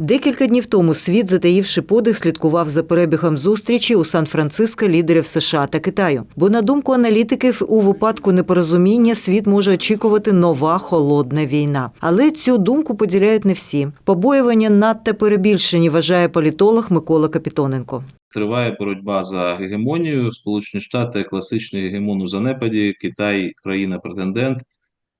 Декілька днів тому світ, затаївши подих, слідкував за перебігом зустрічі у Сан-Франциско лідерів США та Китаю. Бо на думку аналітиків, у випадку непорозуміння світ може очікувати нова холодна війна. Але цю думку поділяють не всі. Побоювання надто перебільшені, вважає політолог Микола Капітоненко. Триває боротьба за гегемонію. Сполучені Штати класичний гегемон у занепаді, Китай країна-претендент.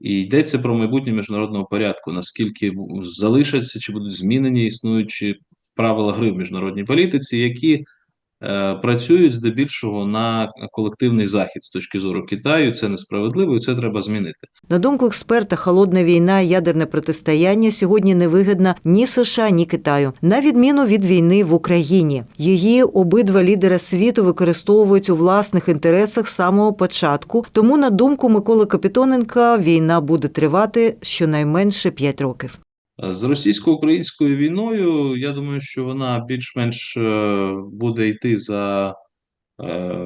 І йдеться про майбутнє міжнародного порядку, наскільки залишаться чи будуть змінені існуючі правила гри в міжнародній політиці, які працюють здебільшого на колективний захід з точки зору Китаю. Це несправедливо, і це треба змінити. На думку експерта, холодна війна, ядерне протистояння сьогодні не вигідна ні США, ні Китаю, на відміну від війни в Україні. Її обидва лідери світу використовують у власних інтересах з самого початку. Тому, на думку Миколи Капітоненка, війна буде тривати щонайменше 5 років. З російсько-українською війною, я думаю, що вона більш-менш е, буде йти за е,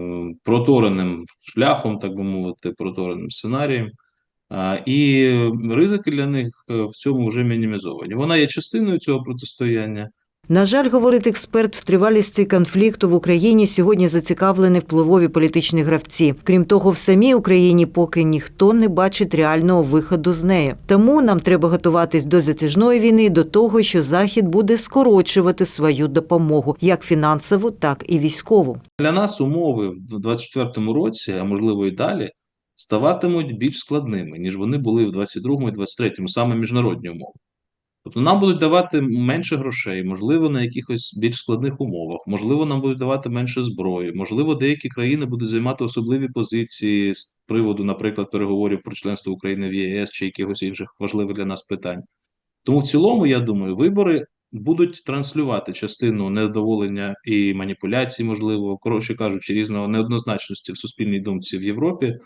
протореним шляхом, так би мовити, протореним сценарієм. І ризики для них е, в цьому вже мінімізовані. Вона є частиною цього протистояння. На жаль, говорить експерт, в тривалісті конфлікту в Україні сьогодні зацікавлені впливові політичні гравці. Крім того, в самій Україні поки ніхто не бачить реального виходу з неї. Тому нам треба готуватись до затяжної війни, до того, що Захід буде скорочувати свою допомогу, як фінансову, так і військову. Для нас умови в 2024 році, а можливо і далі, ставатимуть більш складними, ніж вони були в 2022 і 2023, саме міжнародні умови. Тобто нам будуть давати менше грошей, можливо, на якихось більш складних умовах, можливо, нам будуть давати менше зброї, можливо, деякі країни будуть займати особливі позиції з приводу, наприклад, переговорів про членство України в ЄС чи якихось інших важливих для нас питань. Тому в цілому, я думаю, вибори будуть транслювати частину недоволення і маніпуляцій, можливо, коротше кажучи, різного неоднозначності в суспільній думці в Європі,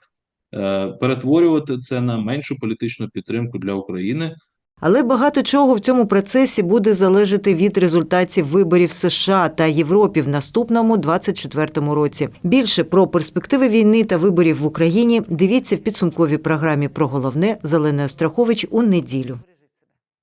е, перетворювати це на меншу політичну підтримку для України. Але багато чого в цьому процесі буде залежати від результатів виборів США та Європі в наступному 24-му році. Більше про перспективи війни та виборів в Україні дивіться в підсумковій програмі про головне Зеленою Страхович у неділю.